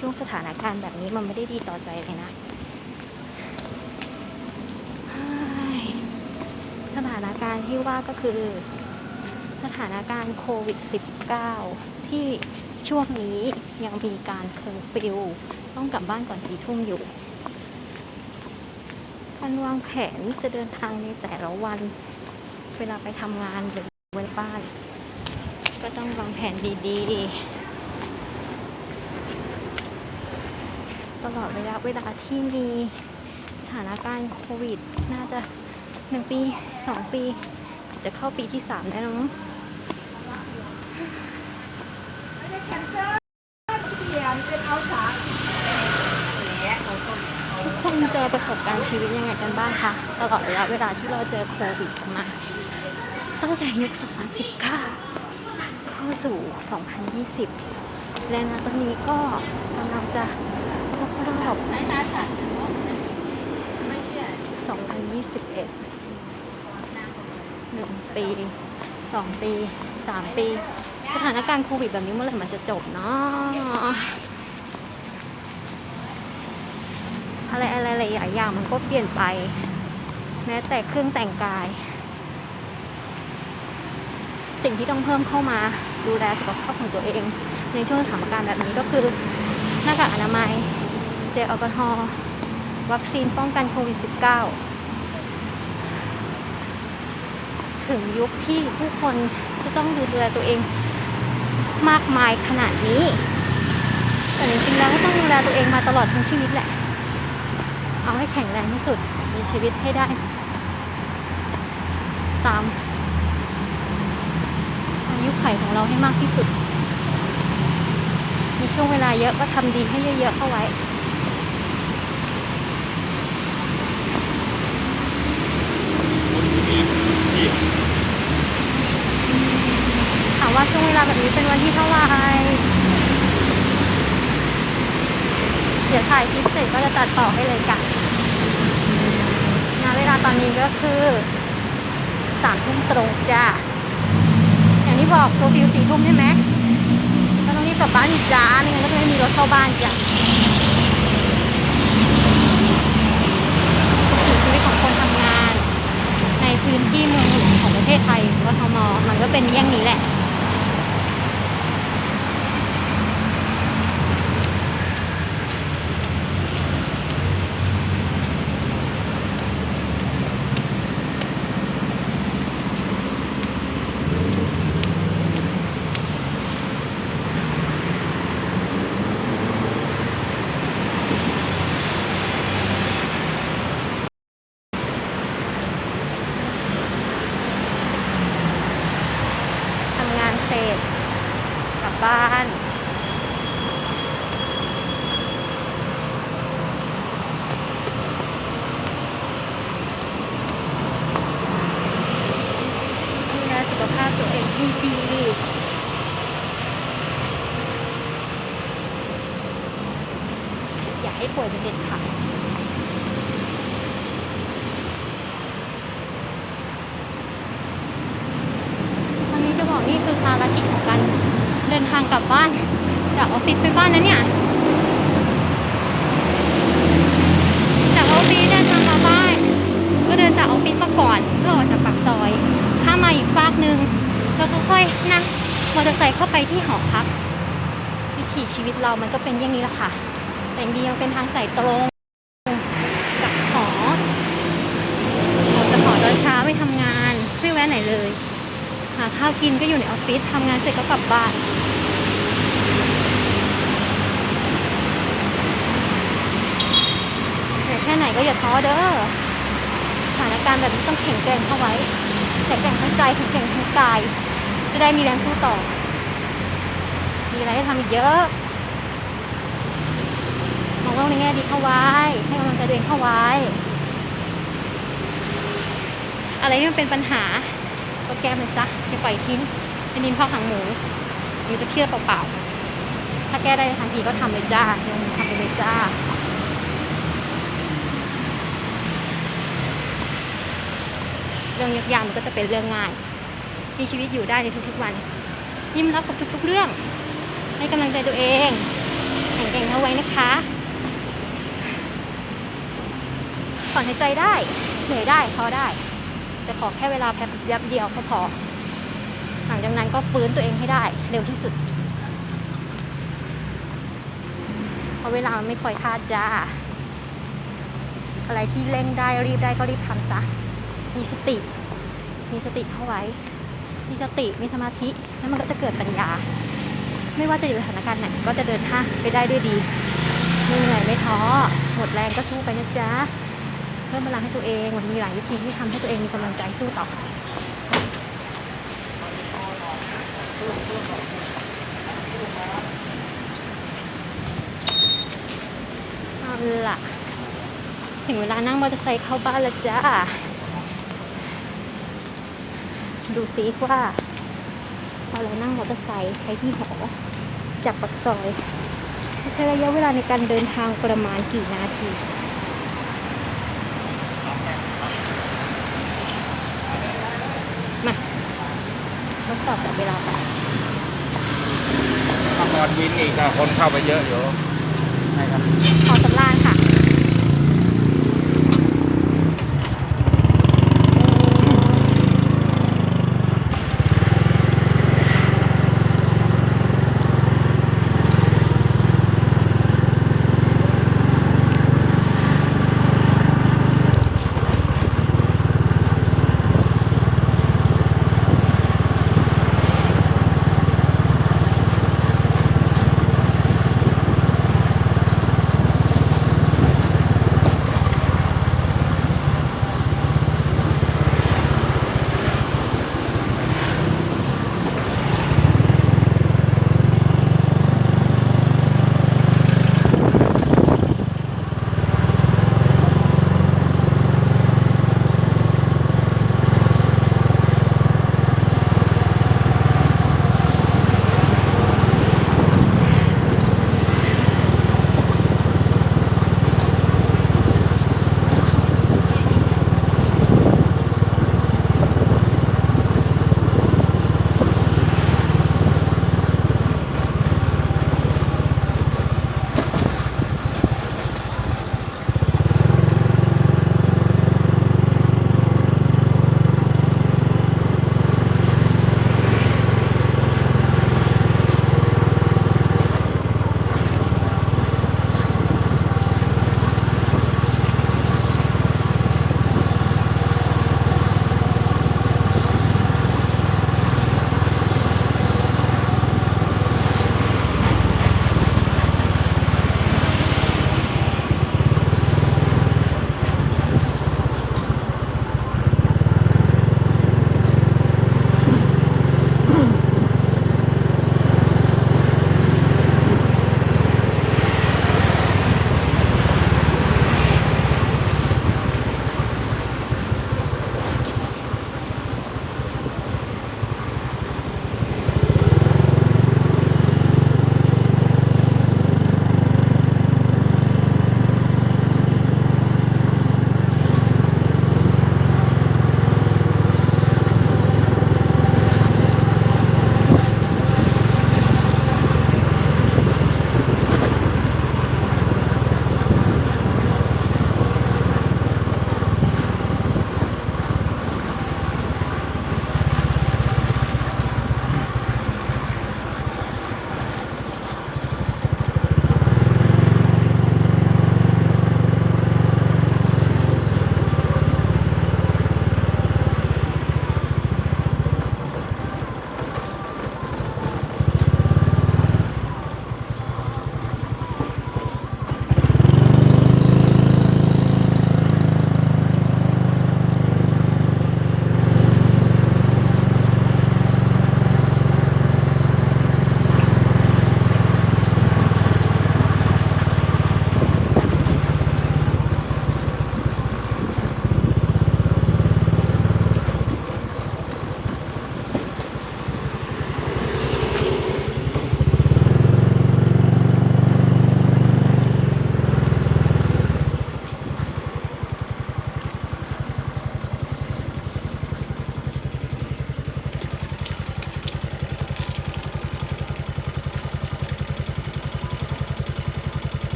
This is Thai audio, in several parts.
ช่วงสถานการณ์แบบนี้มันไม่ได้ดีต่อใจเลยนะสถานการณ์ที่ว่าก็คือ สถานการณ์โควิด -19 ที่ช่วงนี้ยังมีการเคอร์ฟิวต้องกลับบ้านก่อนสี่ทุ่มอยู่การวางแผนจะเดินทางในแต่ละวัน เวลาไปทำงานหรือเวลาบ้าน ก็ต้องวางแผนดีๆ ลอดระยะเวลาที่มีสถานการณ์โควิด น่าจะหนึ่งปีสองปี จะเข้าปีที่สามได้แล้วมั้งไม่ได้แคนเซิลเปลี่ยนเป็นเอาสามแหละเขาต้นเขาทุกคนเจอประสบการณ์ชีวิตยังไงกันบ้างคะตลอดระยะเวลาที่เราเจอโควิดมา ตั้งแต่ยุค 2019 เข้าสู่ 2020 และณตอนนี้ก็กำลังจะ ครบรอบสายตาสั่นไม่เชื่อ2021หนึ่งปีสองปีสามปี สถานการณ์โควิดแบบนี้เมื่อไหร่มันจะจบเนาะอะไรอะไรหลายอย่างมันก็เปลี่ยนไป แม้แต่เครื่องแต่งกาย สิ่งที่ต้องเพิ่มเข้ามาดูแลสุขภาพของตัวเอง ในช่วงสถานการณ์แบบนี้ก็คือหน้ากากอนามัย จลแอลกอฮอล์วัคซีนป้องกันโควิด -19 ถึงยุคที่ผู้คนจะต้องดูแลตัวเองมากมายขนาดนี้ แต่จริงๆแล้วก็ต้องดูแลตัวเองมาตลอดทั้งชีวิตแหละ เอาให้แข็งแรงที่สุด มีชีวิตให้ได้ ตามอายุไขของเราให้มากที่สุด มีช่วงเวลาเยอะก็ทำดีให้เยอะๆเข้าไว้ ถามว่าช่วงเวลาแบบนี้เป็นวันที่เท่าไหร่เดี๋ยวถ่ายคลิปเสร็จก็จะตัดต่อให้เลยจ้ะณเวลาตอนนี้ก็คือสามทุ่มตรงจ้าอย่างที่บอกตัวฟิวสี่ทุ่มใช่ไหมก็ต้องรีบกลับบ้านอีกจ้าไม่งั้นก็จะไม่มีรถเข้าบ้านจ้ะวิถีชีวิตของคนทำงาน ใน พื้นที่เมืองหลวงของประเทศไทยกทมมันก็เป็นอย่างนี้แหละ ทำงานเสร็จกลับบ้าน ดูแลสุขภา พตัวเองดีอย่าให้ป่วยเป็นเด็ดขาดตอนนี้จะบอกนี่คือภารกิจของการเดินทางกลับบ้าน จากออฟฟิศไปบ้านนะเนี่ยจากออฟฟิศเดินทางมาบ้าน ก็เดินจากออฟฟิศมาก่อนเพื่อออกจากปากซอย ข้ามมาอีกฟากหนึ่ง แล้วก็ค่อยนั่งมอเตอร์ไซค์เข้าไปที่หอพัก วิถีชีวิตเรามันก็เป็นอย่างนี้แหละค่ะ แต่ยังดียังเป็นทางสายตรงกับหอออกจากหอตอนเช้าไปทำงานไม่แวะไหนเลย หาข้าวกินก็อยู่ในออฟฟิศทำงานเสร็จก็กลับบ้านเหนื่แค่ไหนก็อย่าท้อเด้อสถานการณ์แบบนี้ต้องแข็งแกร่งเข้าไว้แข็งแกร่งทั้งใจแข็งแกร่งทั้งกาย จะได้มีแรงสู้ต่อ มีอะไรให้ทำอีกเยอะ มองโลกในแง่ดีเข้าไว้ ให้กำลังใจตัวเองเข้าไว้ อะไรที่มันเป็นปัญหาก็แก้มันซะอย่าปล่อยทิ้งเป็นดินพอกหางหมูมันจะเครียดเปล่าๆ ถ้าแก้ได้ทันทีก็ทำเลยจ้าลงมือทำไปเลยจ้าเรื่องยากๆมันก็จะเป็นเรื่องง่าย มีชีวิตอยู่ได้ในทุกๆวัน ยิ้มรับกับทุกๆเรื่อง ให้กำลังใจตัวเองแข็งแกร่งเอาไว้นะคะถอนหายใจได้ เหนื่อยได้พอได้ แต่ขอแค่เวลาแป๊บแป๊บเดียวก็พอ หลังจากนั้นก็ฟื้นตัวเองให้ได้ เร็วที่สุด เพราะเวลามันไม่ค่อยคาดจ้า อะไรที่เร่งได้รีบได้ก็รีบทำซะ มีสติ มีสติเข้าไว้ มีสติมีสมาธิ แล้วมันก็จะเกิดปัญญา ไม่ว่าจะอยู่สถานการณ์ไหนก็จะเดินท่าไปได้ด้วยดีไม่เหนื่อยไม่ท้อหมดแรงก็สู้ไปนะจ๊ะเพิ่มพลังให้ตัวเองมันมีหลายวิธีที่ทำให้ตัวเองมีกำลังใจสู้ต่อเอาล่ะ ถึงเวลานั่งมอเตอร์ไซค์เข้าบ้านแล้วจ้า ดูซิว่าพอเรานั่งมอเตอร์ไซค์ไปที่หอจากปากซอยใช้ระยะเวลาในการเดินทางประมาณกี่นาทีมาทดสอบกับเวลาไปถ้าก่อนวินอีกอะคนเข้าไปเยอะอยู่ใช่ครับขอสำรานค่ะ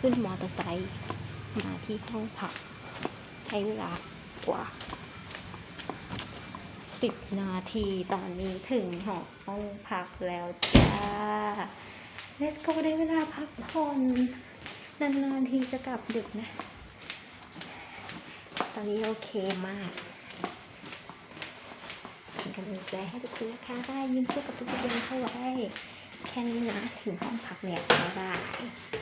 ขึ้นมอเตอร์ไซค์มาที่ห้องพัก ใช้เวลากว่าสิบนาทีตอนนี้ถึงหอห้องพักแล้วจ้า Let's go ได้เวลาพักผ่อนนานๆทีจะกลับดึกนะ ตอนนี้โอเคมากเป็นกำลังใจให้ทุกคนนะคะได้ยิ้มสู้กับทุกๆเรื่องเข้าไว้ แค่นี้นะ ถึงห้องพักแล้วบ๊ายบาย